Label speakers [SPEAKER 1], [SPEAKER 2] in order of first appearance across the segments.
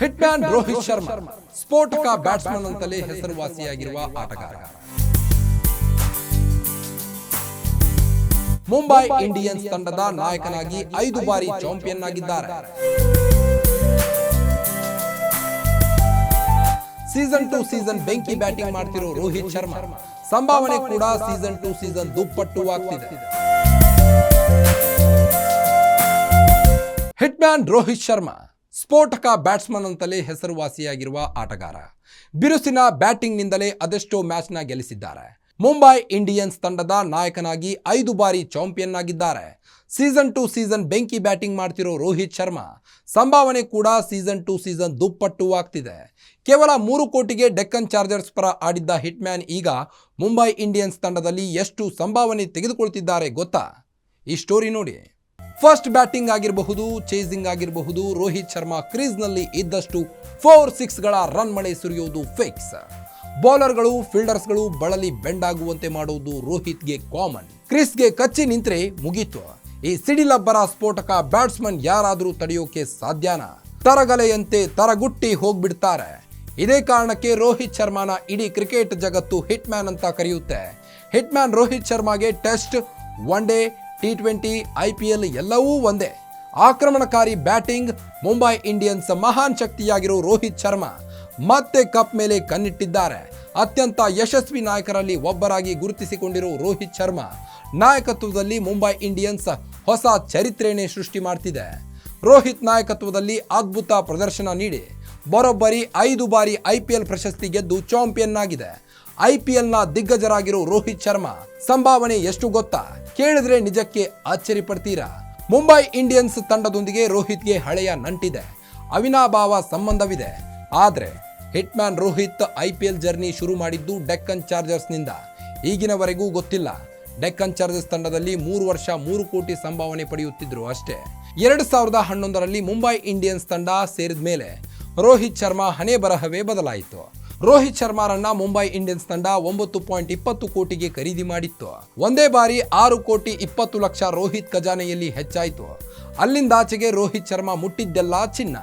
[SPEAKER 1] Hitman Rohit Sharma ಸ್ಫೋಟಕ batsman ಅಂತಲೇ ಹೆಸರುವಾಸಿಯಾಗಿರುವ ಆಟಗಾರ. ಮುಂಬೈ ಇಂಡಿಯನ್ಸ್ ತಂಡದ ನಾಯಕನಾಗಿ ಐದು ಬಾರಿ ಚಾಂಪಿಯನ್ ಆಗಿದ್ದಾರೆ ಸೀಸನ್ ಟು ಸೀಸನ್ ಬೆಂಕಿ ಬ್ಯಾಟಿಂಗ್ ಮಾಡ್ತಿರೋ ರೋಹಿತ್ ಶರ್ಮಾ. ಸಂಭಾವನೆ ಕೂಡ ಸೀಸನ್ ಟು ಸೀಸನ್ ದುಪ್ಪಟ್ಟು ಆಗ್ತಿದೆ. ಹಿಟ್ಮ್ಯಾನ್ ರೋಹಿತ್ ಶರ್ಮಾ ಸ್ಫೋಟಕ ಬ್ಯಾಟ್ಸ್ಮನ್ ಅಂತಲೇ ಹೆಸರುವಾಸಿಯಾಗಿರುವ ಆಟಗಾರ. ಬಿರುಸಿನ ಬ್ಯಾಟಿಂಗ್ನಿಂದಲೇ ಅದೆಷ್ಟೋ ಮ್ಯಾಚ್ನ ಗೆಲ್ಲಿಸಿದ್ದಾರೆ. ಮುಂಬೈ ಇಂಡಿಯನ್ಸ್ ತಂಡದ ನಾಯಕನಾಗಿ ಐದು ಬಾರಿ ಚಾಂಪಿಯನ್ ಆಗಿದ್ದಾರೆ ಸೀಸನ್ ಟು ಸೀಸನ್ ಬೆಂಕಿ ಬ್ಯಾಟಿಂಗ್ ಮಾಡ್ತಿರೋ ರೋಹಿತ್ ಶರ್ಮಾ ಸಂಭಾವನೆ ಕೂಡ ಸೀಸನ್ ಟು ಸೀಸನ್ ದುಪ್ಪಟ್ಟು ಆಗ್ತಿದೆ. ಕೇವಲ ಮೂರು ಕೋಟಿಗೆ ಡೆಕ್ಕನ್ ಚಾರ್ಜರ್ಸ್ ಪರ ಆಡಿದ್ದ ಹಿಟ್ಮ್ಯಾನ್ ಈಗ ಮುಂಬೈ ಇಂಡಿಯನ್ಸ್ ತಂಡದಲ್ಲಿ ಎಷ್ಟು ಸಂಭಾವನೆ ತೆಗೆದುಕೊಳ್ತಿದ್ದಾರೆ ಗೊತ್ತಾ? ಈ ಸ್ಟೋರಿ ನೋಡಿ. ಫಸ್ಟ್ ಬ್ಯಾಟಿಂಗ್ ಆಗಿರಬಹುದು ಚೇಸಿಂಗ್ ಆಗಿರಬಹುದು, ರೋಹಿತ್ ಶರ್ಮಾ ಕ್ರೀಸ್ನಲ್ಲಿ ಇದ್ದಷ್ಟು ಫೋರ್ ಸಿಕ್ಸ್ಗಳ ರನ್ ಮಳೆ ಸುರಿಯುವುದು ಫಿಕ್ಸ್ ಬೌಲರ್ಗಳು ಫೀಲ್ಡರ್ಸ್ಗಳು ಬಳಲಿ ಬೆಂಡ್ ಆಗುವಂತೆ ಮಾಡುವುದು ರೋಹಿತ್ಗೆ ಕಾಮನ್ ಕ್ರಿಸ್ಗೆ ಕಚ್ಚಿ ನಿಂತರೆ ಮುಗೀತು. ಈ ಸಿಡಿಲಬ್ಬರ ಸ್ಫೋಟಕ ಬ್ಯಾಟ್ಸ್ಮನ್ ಯಾರಾದರೂ ತಡೆಯೋಕೆ ಸಾಧ್ಯನಾ? ತರಗಲೆಯಂತೆ ತರಗುಟ್ಟಿ ಹೋಗ್ಬಿಡ್ತಾರೆ. ಇದೇ ಕಾರಣಕ್ಕೆ ರೋಹಿತ್ ಶರ್ಮಾನ ಇಡೀ ಕ್ರಿಕೆಟ್ ಜಗತ್ತು ಹಿಟ್ ಮ್ಯಾನ್ ಅಂತ ಕರೆಯುತ್ತೆ. Hit man Rohit ಶರ್ಮಾಗೆ test one day T twenty I P L ಎಲ್ಲವೂ ಒಂದೇ. ಆಕ್ರಮಣಕಾರಿ ಬ್ಯಾಟಿಂಗ್, ಮುಂಬೈ ಇಂಡಿಯನ್ಸ್ ಮಹಾನ್ ಶಕ್ತಿಯಾಗಿರೋ ರೋಹಿತ್ ಶರ್ಮಾ ಮತ್ತೆ ಕಪ್ ಮೇಲೆ ಕಣ್ಣಿಟ್ಟಿದ್ದಾರೆ. ಅತ್ಯಂತ ಯಶಸ್ವಿ ನಾಯಕರಲ್ಲಿ ಒಬ್ಬರಾಗಿ ಗುರುತಿಸಿಕೊಂಡಿರೋ ರೋಹಿತ್ ಶರ್ಮಾ ನಾಯಕತ್ವದಲ್ಲಿ ಮುಂಬೈ ಇಂಡಿಯನ್ಸ್ ಹೊಸ ಚರಿತ್ರೆಯನ್ನೇ ಸೃಷ್ಟಿ ಮಾಡ್ತಿದೆ. ರೋಹಿತ್ ನಾಯಕತ್ವದಲ್ಲಿ ಅದ್ಭುತ ಪ್ರದರ್ಶನ ನೀಡಿ. ಬರೋಬ್ಬರಿ ಐದು ಬಾರಿ ಐ ಪಿ ಎಲ್ ಪ್ರಶಸ್ತಿ ಗೆದ್ದು ಚಾಂಪಿಯನ್ ಆಗಿದೆ ಐ ಪಿ ಎಲ್ನ ದಿಗ್ಗಜರಾಗಿರೋ ರೋಹಿತ್ ಶರ್ಮಾ ಸಂಭಾವನೆ ಎಷ್ಟು ಗೊತ್ತಾ? ಕೇಳಿದ್ರೆ ನಿಜಕ್ಕೆ ಆಶ್ಚರ್ಯ ಪಡ್ತೀರಾ ಮುಂಬೈ ಇಂಡಿಯನ್ಸ್ ತಂಡದೊಂದಿಗೆ ರೋಹಿತ್ಗೆ ಹಳೆಯ ನಂಟಿದೆ. ಅವಿನಾಭಾವ ಸಂಬಂಧವಿದೆ. ಆದರೆ hitman Rohit I P L journey ಶುರು ಮಾಡಿದ್ದು ಡೆಕ್ಕನ್ ಚಾರ್ಜರ್ಸ್ನಿಂದ. ಈಗಿನವರೆಗೂ ಗೊತ್ತಿಲ್ಲ. ಡೆಕ್ಕನ್ ಚಾರ್ಜರ್ಸ್ ತಂಡದಲ್ಲಿ ಮೂರು ವರ್ಷ ಮೂರು ಕೋಟಿ ಸಂಭಾವನೆ ಪಡೆಯುತ್ತಿದ್ರು ಅಷ್ಟೇ. ಎರಡು ಸಾವಿರದ ಹನ್ನೊಂದರಲ್ಲಿ ಮುಂಬೈ ಇಂಡಿಯನ್ಸ್ ತಂಡ ಸೇರಿದ ಮೇಲೆ ರೋಹಿತ್ ಶರ್ಮಾ ಹಣೆ ಬರಹವೇ ಬದಲಾಯಿತು. ರೋಹಿತ್ ಶರ್ಮಾರನ್ನ ಮುಂಬೈ ಇಂಡಿಯನ್ಸ್ ತಂಡ ಒಂಬತ್ತು ಪಾಯಿಂಟ್ ಇಪ್ಪತ್ತು ಕೋಟಿಗೆ ಖರೀದಿ ಮಾಡಿತ್ತು. ಒಂದೇ ಬಾರಿ ಆರು ಕೋಟಿ ಇಪ್ಪತ್ತು ಲಕ್ಷ ರೋಹಿತ್ ಖಜಾನೆಯಲ್ಲಿ ಹೆಚ್ಚಾಯಿತು. ಅಲ್ಲಿಂದಾಚೆಗೆ ರೋಹಿತ್ ಶರ್ಮಾ ಮುಟ್ಟಿದ್ದೆಲ್ಲ ಚಿನ್ನ.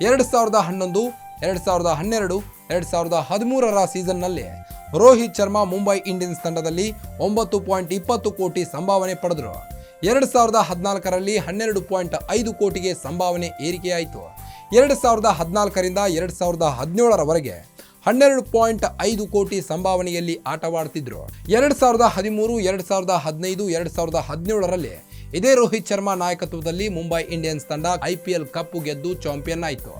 [SPEAKER 1] ಎರಡು ಸಾವಿರದ ಹನ್ನೊಂದು, ಎರಡು ಸಾವಿರದ ಹನ್ನೆರಡು, ಎರಡು ಸಾವಿರದ ಹದಿಮೂರರ ಸೀಸನ್ನಲ್ಲಿ ರೋಹಿತ್ ಶರ್ಮಾ ಮುಂಬೈ ಇಂಡಿಯನ್ಸ್ ತಂಡದಲ್ಲಿ ಒಂಬತ್ತು ಪಾಯಿಂಟ್ ಇಪ್ಪತ್ತು ಕೋಟಿ ಸಂಭಾವನೆ ಪಡೆದರು. ಎರಡು ಸಾವಿರದ ಹದಿನಾಲ್ಕರಲ್ಲಿ ಹನ್ನೆರಡು ಪಾಯಿಂಟ್ ಐದು ಕೋಟಿಗೆ ಸಂಭಾವನೆ ಏರಿಕೆಯಾಯಿತು. ಎರಡು ಸಾವಿರದ ಹದಿನಾಲ್ಕರಿಂದ ಎರಡು ಸಾವಿರದ ಹದಿನೇಳರವರೆಗೆ ಹನ್ನೆರಡು ಪಾಯಿಂಟ್ ಐದು ಕೋಟಿ ಸಂಭಾವನೆಯಲ್ಲಿ ಆಟವಾಡ್ತಿದ್ರು. ಎರಡು ಸಾವಿರದ ಹದಿಮೂರು, ಎರಡು ಸಾವಿರದ ಹದಿನೈದು, ಎರಡು ಸಾವಿರದ ಹದಿನೇಳರಲ್ಲಿ ಇದೇ ರೋಹಿತ್ ಶರ್ಮಾ ನಾಯಕತ್ವದಲ್ಲಿ ಮುಂಬೈ ಇಂಡಿಯನ್ಸ್ ತಂಡ ಐ ಪಿ ಎಲ್ ಕಪ್ ಗೆದ್ದು ಚಾಂಪಿಯನ್ ಆಯಿತು.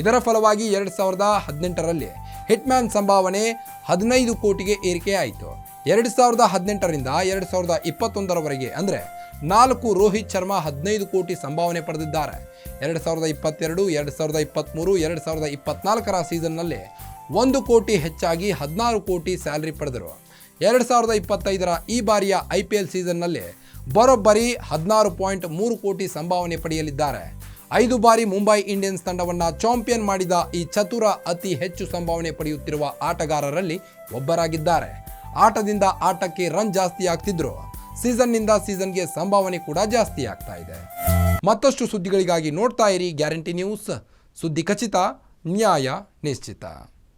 [SPEAKER 1] ಇದರ ಫಲವಾಗಿ ಎರಡು ಸಾವಿರದ ಹದಿನೆಂಟರಲ್ಲಿ ಹಿಟ್ಮ್ಯಾನ್ ಸಂಭಾವನೆ ಹದಿನೈದು ಕೋಟಿಗೆ ಏರಿಕೆಯಾಯಿತು. ಎರಡು ಸಾವಿರದ ಹದಿನೆಂಟರಿಂದ ಎರಡು ಸಾವಿರದ ಇಪ್ಪತ್ತೊಂದರವರೆಗೆ ಅಂದರೆ ನಾಲ್ಕು ರೋಹಿತ್ ಶರ್ಮಾ ಹದಿನೈದು ಕೋಟಿ ಸಂಭಾವನೆ ಪಡೆದಿದ್ದಾರೆ. ಎರಡು ಸಾವಿರದ ಇಪ್ಪತ್ತೆರಡು, ಎರಡು ಸಾವಿರದ ಇಪ್ಪತ್ತ್ಮೂರು, ಎರಡು ಸಾವಿರದ ಇಪ್ಪತ್ನಾಲ್ಕರ ಸೀಸನ್ನಲ್ಲಿ ಒಂದು ಕೋಟಿ ಹೆಚ್ಚಾಗಿ ಹದಿನಾರು ಕೋಟಿ ಸ್ಯಾಲ್ರಿ ಪಡೆದರು. ಎರಡು ಸಾವಿರದ ಇಪ್ಪತ್ತೈದರ ಈ ಬಾರಿಯ ಐ ಪಿ ಎಲ್ ಸೀಸನ್ನಲ್ಲಿ ಬರೋಬ್ಬರಿ ಹದಿನಾರು ಪಾಯಿಂಟ್ ಮೂರು ಕೋಟಿ ಸಂಭಾವನೆ ಪಡೆಯಲಿದ್ದಾರೆ. ಐದು ಬಾರಿ ಮುಂಬೈ ಇಂಡಿಯನ್ಸ್ ತಂಡವನ್ನು ಚಾಂಪಿಯನ್ ಮಾಡಿದ ಈ ಚತುರ ಅತಿ ಹೆಚ್ಚು ಸಂಭಾವನೆ ಪಡೆಯುತ್ತಿರುವ ಆಟಗಾರರಲ್ಲಿ ಒಬ್ಬರಾಗಿದ್ದಾರೆ. ಆಟದಿಂದ ಆಟಕ್ಕೆ ರನ್ ಜಾಸ್ತಿ ಆಗ್ತಿದ್ರು ಸೀಸನ್ನಿಂದ ಸೀಸನ್ಗೆ ಸಂಭಾವನೆ ಕೂಡ ಜಾಸ್ತಿ ಆಗ್ತಾ ಇದೆ. ಮತ್ತಷ್ಟು ಸುದ್ದಿಗಳಿಗಾಗಿ ನೋಡ್ತಾ ಇರಿ ಗ್ಯಾರಂಟಿ ನ್ಯೂಸ್. ಸುದ್ದಿ ಖಚಿತ, ನ್ಯಾಯ ನಿಶ್ಚಿತ.